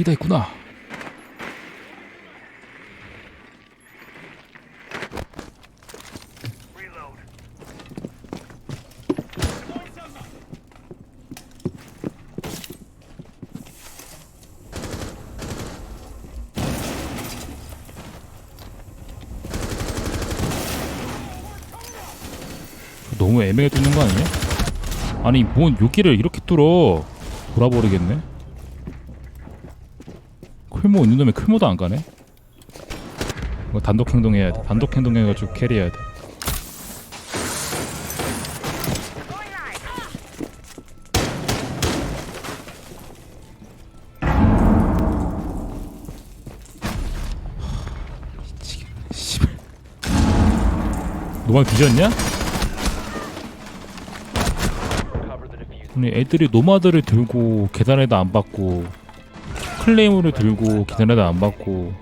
넌 계기다 있구나. 너무 애매하게 뚫는 거 아니냐? 아니 뭔 여기를 이렇게 뚫어 돌아버리겠네 클모 있는 놈에 클모도 안 가네 이거 단독 행동해야 돼 단독 행동해가지고 캐리해야 돼. 노방 뒤졌냐? 아니 애들이 노마드를 들고 계단에도 안 받고 클레이모를 들고 계단에도 안 받고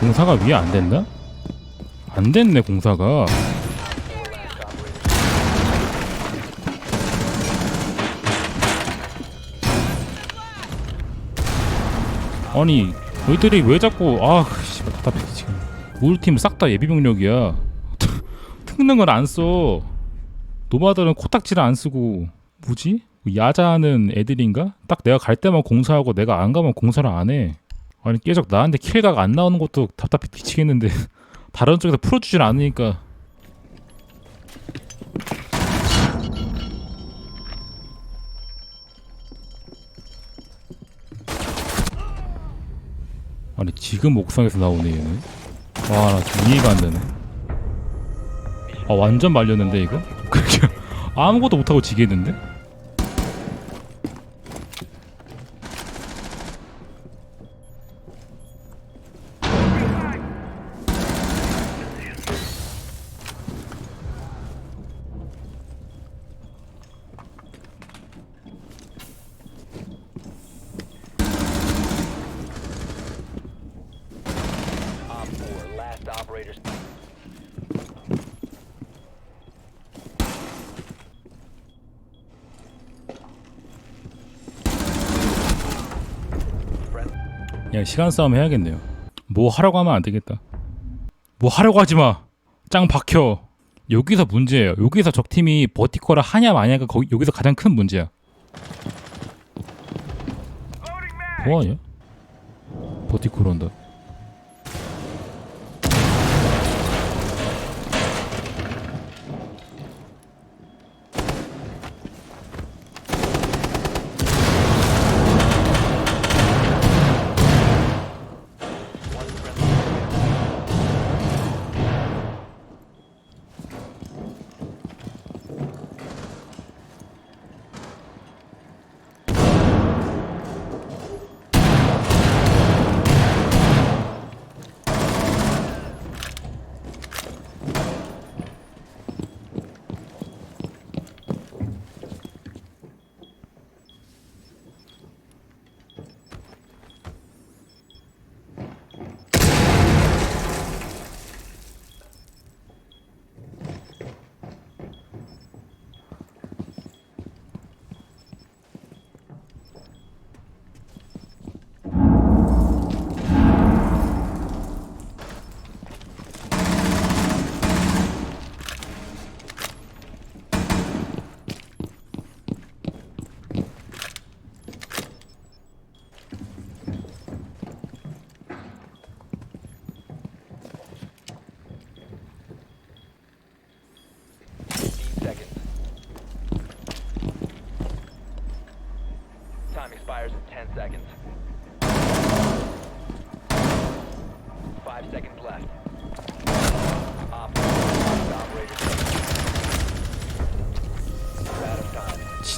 공사가 위에 안 됐나? 안 됐네 공사가. 아니 너희들이 왜 자꾸 아 씨발 답답해 지금. 우리 팀싹 다 예비 병력이야. 특능을 안써. 노마드는 코딱지를 안 쓰고 뭐지? 야자하는 애들인가? 딱 내가 갈 때만 공사하고 내가 안 가면 공사를 안해 아니 계속 나한테 킬각 안 나오는 것도 답답해 미치겠는데 다른 쪽에서 풀어주질 않으니까 아니 지금 옥상에서 나오네 얘는 와나 지금 이해가 안 되네 아 완전 말렸는데 이거? 그냥 아무것도 못하고 지겠는데? 그냥 시간 싸움 해야겠네요. 뭐 하려고 하면 안 되겠다. 뭐 하려고 하지 마. 짱 박혀. 여기서 문제예요. 여기서 적 팀이 버티컬을 하냐 마냐가 거기 여기서 가장 큰 문제야. 뭐하냐? 버티컬 한다.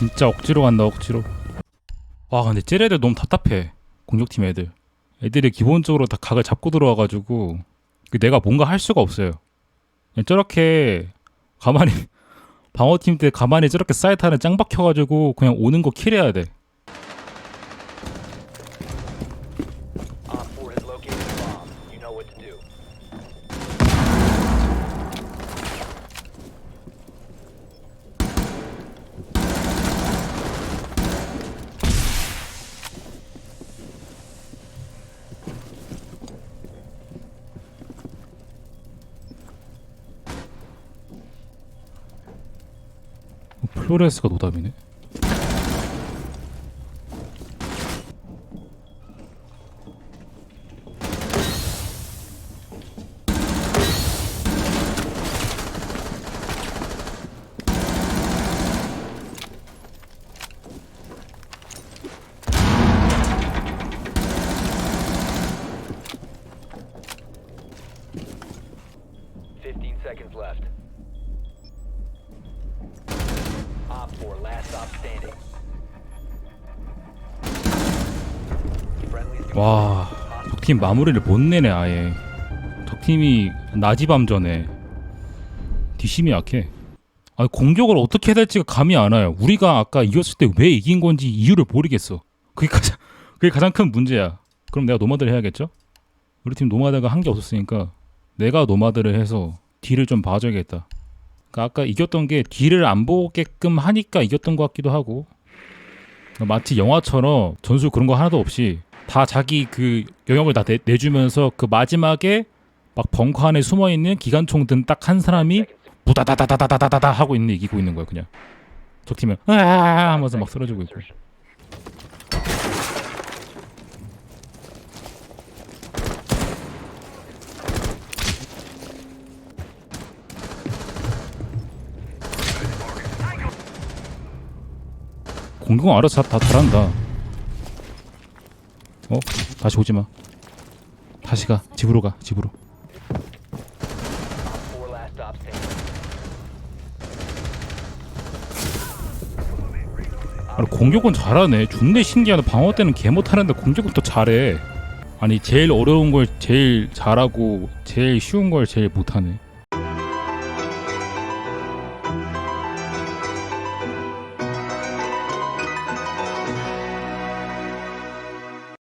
진짜 억지로 간다 억지로. 와 근데 쟤네들 너무 답답해 공격팀 애들. 애들이 기본적으로 다 각을 잡고 들어와가지고 그 내가 뭔가 할 수가 없어요. 저렇게 가만히 방어팀 때 가만히 저렇게 사이트 안에 짱 박혀가지고 그냥 오는 거 킬해야 돼 플로레스가 노답이네 와 적팀 마무리를 못 내네 아예. 적팀이 나지밤전에. 뒷심이 약해. 아 공격을 어떻게 해야 될지가 감이 안 와요. 우리가 아까 이겼을 때 왜 이긴 건지 이유를 모르겠어. 그게 가장 그게 가장 큰 문제야. 그럼 내가 노마드를 해야겠죠? 우리 팀 노마드가 한 게 없었으니까 내가 노마드를 해서 딜을 좀 봐줘야겠다 그러니까 아까 이겼던 게 딜을 안 보게끔 하니까 이겼던 것 같기도 하고. 마치 영화처럼 전술 그런 거 하나도 없이 다 자기 그 영역을 다 내, 내주면서 그 마지막에 막 벙커 안에 숨어 있는 기관총 든 딱 한 사람이 무다다다다다다다다 하고 있는 이기고 있는 거야 그냥. 저 팀은. 아 하면서 막 쓰러지고 있고 공격은 알아서 다, 다 잘한다 어? 다시 오지 마. 다시 가. 집으로 가. 집으로. Op 4, last stop standing. 아니, 공격은 잘하네. 존내 신기하다. 방어 때는 개 못하는데 공격은 또 잘해. 아니 제일 어려운 걸 제일 잘하고 제일 쉬운 걸 제일 못하네.